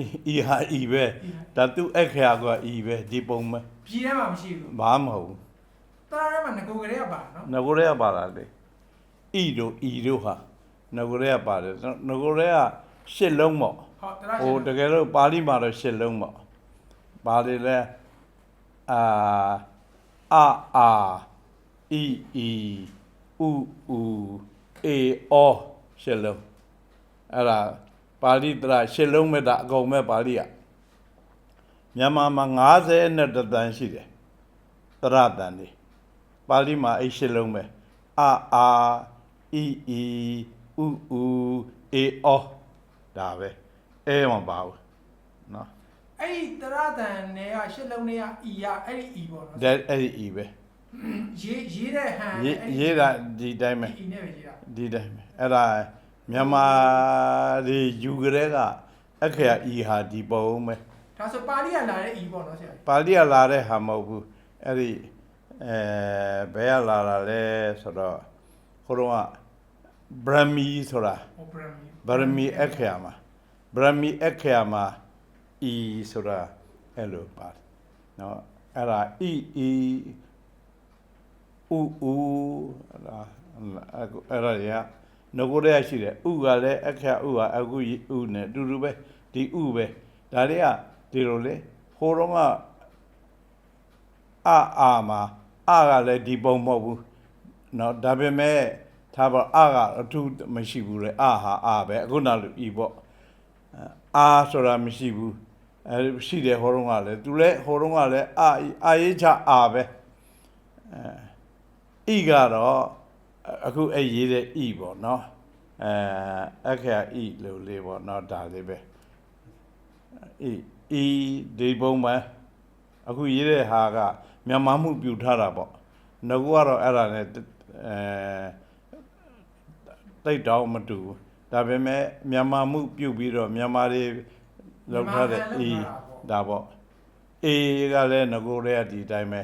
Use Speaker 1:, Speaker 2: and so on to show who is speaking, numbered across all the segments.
Speaker 1: ဤဤဟာဤပဲဒါသူအခရာကဤပဲဒီပုံပဲ
Speaker 2: ပြည်ထဲမှာမရှိဘူး
Speaker 1: ဘာမဟုတ်ဘူး
Speaker 2: တရာထဲမှာငကိုကလေးကပါနော်
Speaker 1: ငကိုရဲကပါလာတယ်ဤတို့ဤတို့ဟာငကိုရဲကပါတယ်ငကိုရဲကရှစ်လုံးပေါ့
Speaker 2: ဟုတ်တရာ
Speaker 1: ဟိုတကယ်လို့ပါဠိမှာတော့ရှစ်လုံးပေါ့ပါဠိလဲအာအာအာဤဤဥဥအေအောရှစ်လုံးအဲ့ဒါ ပါဠိတရရှစ်လုံးမဲ့တာအကုန်မဲ့ပါဠိကမြန်မာမှာ90နဲ့တသန်းရှိတယ်တရတန်နေပါဠိမှာအဲ့ရှစ်လုံးပဲအာအာဤဤဥဥအေအောဒါပဲအဲမပါဘူးနော်
Speaker 2: အဲ့ဒီတရာတန်နဲ့ကရှစ်လုံးနဲ့ကဤရအဲ့ဒီဤပေါ့နော်
Speaker 1: ဒါအဲ့ဒီဤပဲ
Speaker 2: ရေးရေးတဲ့ဟန်
Speaker 1: ရေးရေးတာဒီတိုင်းပဲ
Speaker 2: ဤနဲ့ပဲရေးတာ
Speaker 1: ဒီတိုင်းပဲအဲ့ဒါ မြန်မာဒီယူကြတဲ့ကအခရာဤဟာဒီပုံပဲ
Speaker 2: ဒါဆိုပါဠိကလာတဲ့ဤပေါ့နော်ဆရာကြီး
Speaker 1: ပါဠိကလာတဲ့ဟာမဟုတ်ဘူးအဲ့ဒီအဲဘယ်ကလာတာလဲဆိုတော့ခေါတော့ကဗြဟ္မီဆိုတာ
Speaker 2: ဟိုပရမီ
Speaker 1: ဗြဟ္မီအခရာမှာဗြဟ္မီအခရာမှာဤဆိုတာအဲ့လိုပါတယ်နော်အဲ့ဒါဤဤဥဥအဲ့ဒါအဲ့ဒါရ ငကိုရရှိတယ်ဥကလည်းအခရာဥဟာအခုဥနဲ့အတူတူပဲဒီဥပဲဒါတွေကဒီလိုလေဟိုတော့ကအာအာမှာအာကလည်းဒီပုံမဟုတ်ဘူးเนาะဒါပေမဲ့ဒါပေါ့အာကအထူးမရှိဘူးလေအာဟာအာပဲအခုနောက်လို့ဤပေါ့အာဆိုတာမရှိဘူးအဲရှိတယ်ဟိုတော့ကလည်းသူလည်းဟိုတော့ကလည်းအာအာရေးချအာပဲအဲဤကတော့ အခုအဲ့ရေးတဲ့ e ပေါ့နော်အဲအခရာ e လို့လေးပေါ့နော်ဒါလေးပဲ e e ဒီပုံမှန်အခုရေးတဲ့ဟာကမြန်မာမှုပြူထားတာပေါ့ငါကတော့အဲ့ဒါနဲ့အဲတိတ်တောင်မတူဒါပေမဲ့မြန်မာမှုပြုတ်ပြီးတော့မြန်မာတွေလောက်ထားတဲ့ e ဒါပေါ့ a ကလည်းငါကလည်းဒီတိုင်းပဲ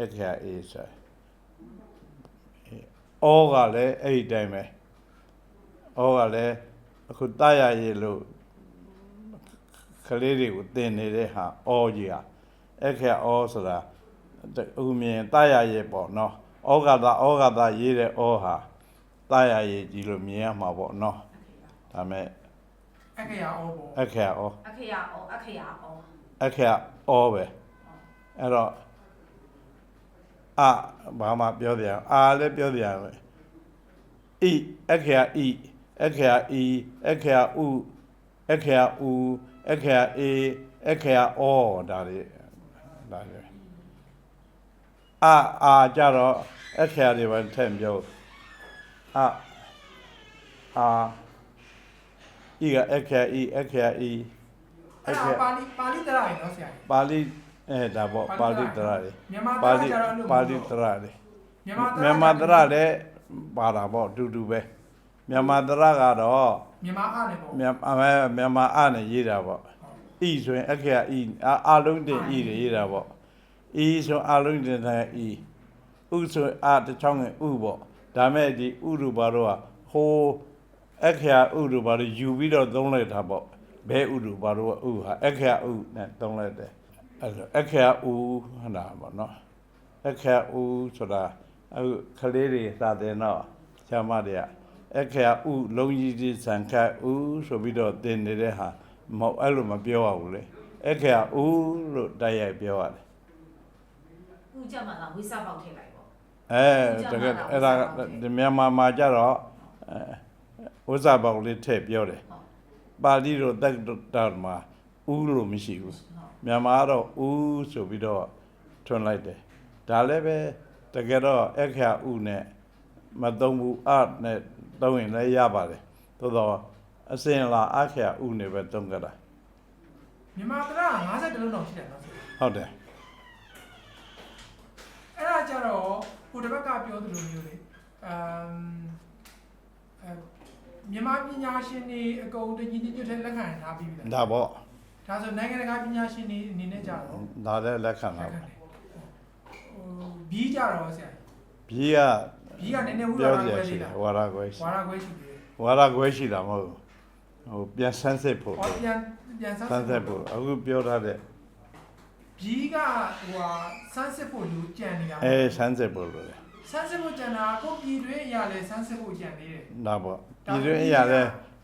Speaker 1: အခရာ a ဆို အောကလည်းအဲ့ဒီတိုင်းပဲအောကလည်းအခုတရရည်လို့ကလေးတွေကိုတင်နေတဲ့ဟာအောကြီးဟာအဲ့ခါအောဆိုတာအခုမြင်တရရည်ပေါ့နော်ဩဃတာဩဃတာရေးတဲ့ဩဟာတရရည်ကြီးလို့မြင်ရမှာပေါ့နော်ဒါမဲ့
Speaker 2: အခရာအောပေါ့
Speaker 1: အခါအော
Speaker 3: အခရာအောအခရာအော
Speaker 1: အခါအောပဲအဲ့တော့ အာဘာမှပြောပြရအောင်အာလည်းပြောပြရမယ်ဤအခရာဤအခရာဤအခရာဥအခရာဥအခရာအေအခရာဩဒါတွေဒါတွေအာအာကြတော့အခရာတွေပဲထည့်ပြောအာအာဤကအခရာဤအခရာဤအ
Speaker 2: အဲ့
Speaker 1: ခ
Speaker 2: ဒါ
Speaker 1: ရာ
Speaker 2: ပါဠိပါဠိတရာရေနော်ဆရာကြီး
Speaker 1: ပါဠိ အဲဒါပေါ့ပါဠိတရတွေ
Speaker 2: မြန်မာတ
Speaker 1: ပါ
Speaker 2: ရာ
Speaker 1: ဠိ
Speaker 2: ကျတော့အဲ့လို
Speaker 1: ပါဠိတရတွေ
Speaker 2: မြန်မာတ
Speaker 1: မြန်မာတရလည်းပါတာပေါ့အတူတူပဲမြန်မာတရကတော့
Speaker 2: မြန်မာအားနဲ့ပေါ့
Speaker 1: မြန်မာအဲမြန်မာအနဲ့ရေးတာပေါ့ဤဆိုရင်အခရာဤအာအာလုံးတင်ဤတွေရေးတာပေါ့ဤဆိုအာလုံးတင်တဲ့ဤဥဆိုအာတစ်ချောင်းငယ်ဥပေါ့ဒါမဲ့ဒီဥရူဘာတော့ဟိုအခရာဥရူဘာတော့ယူပြီးတော့သုံးလိုက်တာပေါ့ဘဲဥရူဘာတော့ဥဟာအခရာဥနဲ့သုံးလိုက်တယ် အဲ့လိုအခရာဥဟနာပေါ့နော်အခရာဥဆိုတာအခုကလေးတွေသာတယ်တော့ဆရာမတွေကအခရာဥလုံးကြီးကြီးစံခတ်ဥဆိုပြီးတော့သင်နေတဲ့ဟာမဟုတ်အဲ့လိုမပြောရဘူးလေအခရာဥလို့တိုက်ရိုက်ပြောရတယ်
Speaker 3: ဥကြမှာလားဝိစားပေါက်ထည့်လိုက်ပေါ့
Speaker 1: အဲတကယ်အဲ့ဒါဒီမြန်မာမှာကြတော့အဲဥစ္စာပေါက်လေးထည့်ပြောတယ်
Speaker 3: ဟုတ်
Speaker 1: ပါဠိတော့တက်တော်မှာ ဥလို့မရှိဘူး
Speaker 3: ဟုတ်
Speaker 1: မြန်မာကတော့ဥဆိုပြီးတော့ထွန်းလိုက်တယ်ဒါလည်းပဲတကယ်တော့အခရာဥနဲ့မသုံးဘူးအနဲ့သုံးရင်လည်းရပါတယ်သို့တော့အစင်လာအခရာဥနဲ့ပဲသုံးကြတာ
Speaker 2: မြန်မာတရာ50လုံးတော့ရှိတယ်နော်ဆရာ
Speaker 1: ဟုတ်တယ်
Speaker 2: အဲ့ဒါကျတော့ဟိုတစ်ဘက်ကပြောသလိုမျိုးလေအမ်အဲမြန်မာပညာရှင်တွေအကုန်တညီတညွတ်တဲ့လက်ခံထားပြီးပြီလား
Speaker 1: ဒါပေါ့
Speaker 2: ဒါဆိုနိုင်ငံတကာပညာရှင်တွေအနေနဲ့ကြတော့
Speaker 1: ဒါလည်းလက်ခံ
Speaker 2: လ
Speaker 1: တာ
Speaker 2: က်ခံ
Speaker 1: ပေါ့
Speaker 2: တယ်ဟိုဘီးကြတော့ဆရာ
Speaker 1: ဘီးက
Speaker 2: ဘီးကနည်းနည်းဝိ
Speaker 1: ပြော
Speaker 2: ဝါဒ
Speaker 1: ရ
Speaker 2: ခွဲ
Speaker 1: ရှိ
Speaker 2: လေး
Speaker 1: တယ်
Speaker 2: တာ
Speaker 1: ဝါရခွဲရှိ
Speaker 2: ဝါဒခွဲရှိတယ်
Speaker 1: ဝါရခွဲရှိတာမဟုတ်ဘူးဟိုပြန်ဆန်းစစ်ဖို့
Speaker 2: ဟောပြန်ပြန်ဆန်း
Speaker 1: ဆန်းဆက်ဖို့အခုပြောထားတဲ့
Speaker 2: ဘီးကဟိုဟာဆန်းစစ်ဖို့လူကြံနေတာ
Speaker 1: အဲဆန်းဆက်ဖို့လို့လေ
Speaker 2: ဆန်းစစ်ဖို့ကြံတာကိုပြည်တွင်းအရာလဲဆန်းစစ်ဖို့ကြံနေတယ်
Speaker 1: ဒါပေါ့ပြည်တွင်းအရာလဲ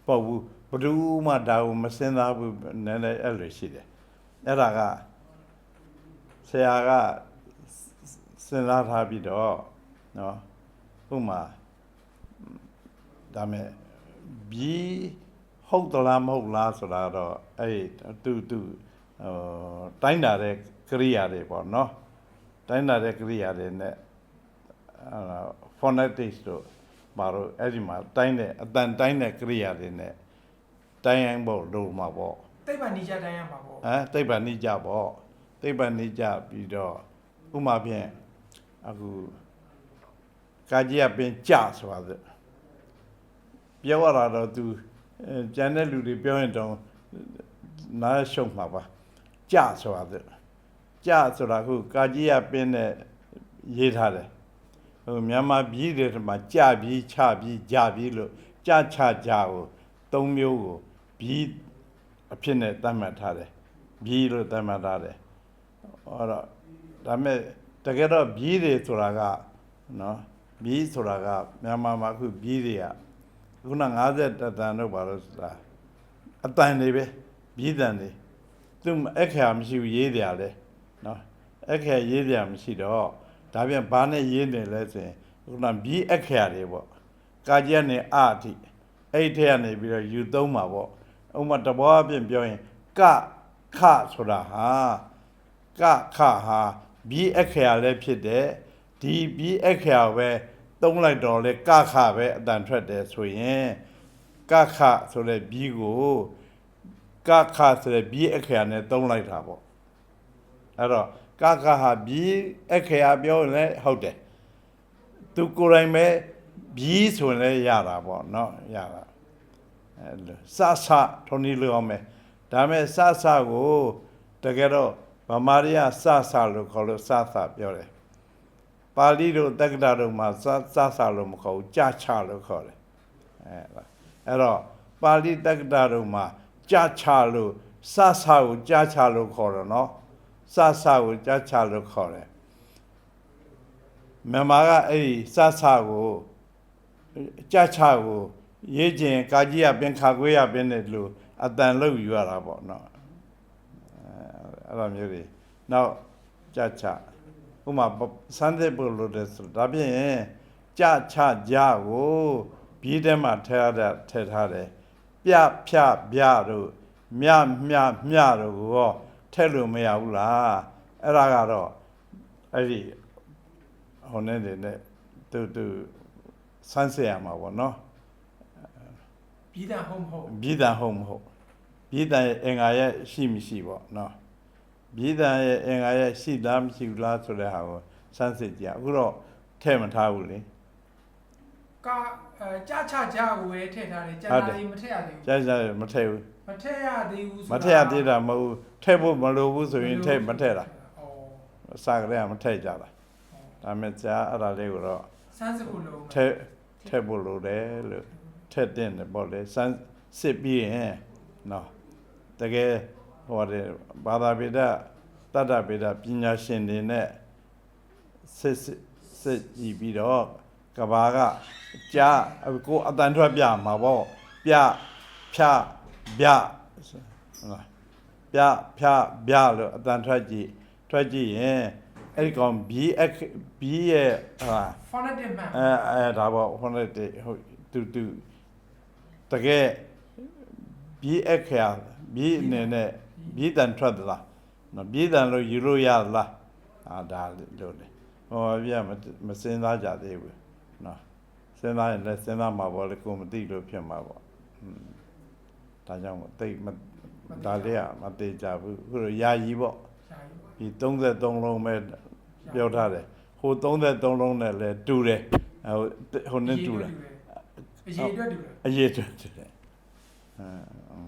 Speaker 1: ပေါ့ဘူးဘယ်သူမှဒါကိုမစင်စားဘူးနည်းနည်းအဲ့လိုရှိတယ်အဲ့ဒါကဆရာကစဉ်းစားထားပြီးတော့နော်ဥပမာဒါမဲ့ဘီဟုတ်သလားမဟုတ်လားဆိုတာတော့အဲ့တူတူဟိုတိုင်းတာတဲ့ကရိယာတွေပေါ့နော်တိုင်းတာတဲ့ကရိယာတွေ ਨੇ အာ phonetics တို့ဘာလို့အဲ့ဒီမှာတိုင်းတဲ့အတန်တိုင်းတဲ့ကရိယာတွေ ਨੇ တိုင်းရင်ပေါ့လို့မှာပေါ့
Speaker 2: တိတ်ပံနေကြတိုင်းရမှာပေါ့
Speaker 1: ဟမ်သိပ္ပံနိကြပေါ့သိပ္ပံနိကြပြီးတော့ဥမာဖြင့်အခုကာကြီးကပင်ကြဆိုတာတဲ့ပြောရတာတော့ तू အဲကျန်တဲ့လူတွေပြောရင်တော့နားရှုံမှာပါကြဆိုတာတဲ့ကြဆိုတာခုကာကြီးကပင်နဲ့ရေးထားတယ်ဟိုမြန်မာပြည်တွေမှာကြပြီးချပြီးကြပြီးလို့ကြချကြကိုသုံးမျိုးကို ပြီးအဖြစ်နဲ့သတ်မှတ်ထားတယ်ပြီးလို့သတ်မှတ်ထားတယ်ဟောတော့ဒါမဲ့တကယ်တော့ပြီးတွေဆိုတာကနော်ပြီးဆိုတာကမြန်မာမှာအခုပြီးတွေကခုန50တန်တို့ဘာလို့ဆိုတာအတန်တွေပဲပြီးတန်တွေသူအခရာမရှိဘူးရေးတယ်လေနော်အခရာရေးတယ်မရှိတော့ဒါပြန်ဘာနဲ့ရေးနေလဲဆိုရင်ခုနပြီးအခရာတွေပေါ့ကာကြက်နဲ့အအထိအဲ့ထက်ကနေပြီးတော့ယူသုံးမှာပေါ့ ဥပမာတဘောအပြင်ပြောရင်ကခဆိုတာဟာကခဟာပြီးအခရာလည်းဖြစ်တယ်ဒီပြီးအခရာပဲသုံးလိုက်တော့လေကခပဲအတန်ထွက်တယ်ဆိုရင်ကခဆိုတဲ့ပြီးကိုကခဆိုတဲ့ပြီးအခရာနဲ့သုံးလိုက်တာပေါ့အဲ့တော့ကခဟာပြီးအခရာပြောရင်လည်းဟုတ်တယ်သူကိုယ်တိုင်ပဲပြီးဆိုရင်လည်းရတာပေါ့เนาะရတာ အဲ့လို စဆထုံနေလို့အောင်မယ်ဒါမဲ့စဆကိုတကယ်တော့ဗမာရီကစဆလို့ခေါ်လို့စဆပြောတယ်ပါဠိတို့တက္ကတာတို့မှာစစဆလို့မခေါ်ဘူးကြာချလို့ခေါ်တယ်အဲ့ဒါအဲ့တော့ပါဠိတက္ကတာတို့မှာကြာချလို့စဆကိုကြာချလို့ခေါ်တယ်နော်စဆကိုကြာချလို့ခေါ်တယ်မြန်မာကအဲ့ဒီစဆကိုကြချကို ရေးကျင်ကာကြီးကပင်ခါခွေးရပင်နဲ့လို့အတန်လို့ယူရတာပေါ့နော်အဲအဲ့လိုမျိုးတွေနောက်ကြချဥမာစမ်းတဲ့ပုလို့တဲ့ဆိုဒါဖြင့်ကြချကြကိုဘီးထဲမှာထည့်ရတဲ့ထည့်ထားတယ်ပြဖြပြတို့မြမြမြတို့ကိုထည့်လို့မရဘူးလားအဲ့ဒါကတော့အဲ့ဒီဟိုနဲ့နေနဲ့တူတူဆန်းစစ်ရမှာပေါ့နော်
Speaker 2: ဘီးတန်ဟုတ်မဟုတ်
Speaker 1: ပြည်တန်ဟုတ်မဟုတ်ပြည်တန်ရဲ့အင်္ဂါရဲ့ရှိမရှိပေါ့နော်ပြည်တန်ရဲ့အင်္ဂါရဲ့ရှိလားမရှိဘူးလားဆိုတဲ့ဟာကိုဆန်းစစ်ကြအခုတော့ထဲ့မထားဘူးလေ
Speaker 2: ကအဲကြာချကြကိုပဲထည့်ထားတယ်ကြာ
Speaker 1: ဟုတ်
Speaker 2: တာ
Speaker 1: တယ်
Speaker 2: လေးမထည့်ရသေးဘူး
Speaker 1: ကြားကြားမထဲ့ဘူး
Speaker 2: မထည့်ရသေးဘူး
Speaker 1: မထဲ့ရသေးတာမဟုတ်ဘူးထဲ့ဖို့မလိုဘူးဆိုရင်ထဲ့မထဲ့တာ
Speaker 2: ဩ
Speaker 1: အစကတည်းကမထဲ့ကြတာဒါမဲ့ကြားအဲ့ဒါလေးကိုတော့
Speaker 2: ဆန်းစစ်ဖို့လုံး
Speaker 1: ထဲ့ထဲ့ဖို့လိုတယ်လို့ ထဲ့တင်တယ်ပေါ့လေဆန်းစစ်ပြီးရင်နော်တကယ်ဟိုတဲ့ဘာသာပေဒတတ္တပေဒပညာရှင်တွေနဲ့စစ်စစ်စစ်ကြည့်ပြီးတော့ကဘာကကြားကိုအတန်ထွက်ပြမှာပေါ့ပြဖြပြဟုတ်လားပြဖြပြလို့အတန်ထွက်ကြည့်ထွက်ကြည့်ရင်အဲ့ဒီကောင် B X B ရဲ့ဟာ
Speaker 2: phonetic map
Speaker 1: အဲအဲဒါပေါ့ဟိုနဲ့တည်းဟုတ်တူတူ တကယ်ဘီအခရာဘီအနေနဲ့ဘီတန်ထွက်သလားနော်ဘီတန်လို့ယူလို့ရသလားအာဒါလို့လေဟောပြမမစင်သားကြသေးဘူးနော်စဉ်းစားရင်လည်းစဉ်းစားမှာပေါ့လေကိုမသိလို့ဖြစ်မှာပေါ့อืมဒါကြောင့်မို့တိတ်မဒါလေးကမသေးကြဘူးခုတော့ယာယီပေါ့
Speaker 2: ရှာယူပါ
Speaker 1: ဒီ33လုံးပဲပြောထားတယ်ဟို33လုံးနဲ့လည်းတူတယ်ဟိုဟိုနဲ့တူတယ် အ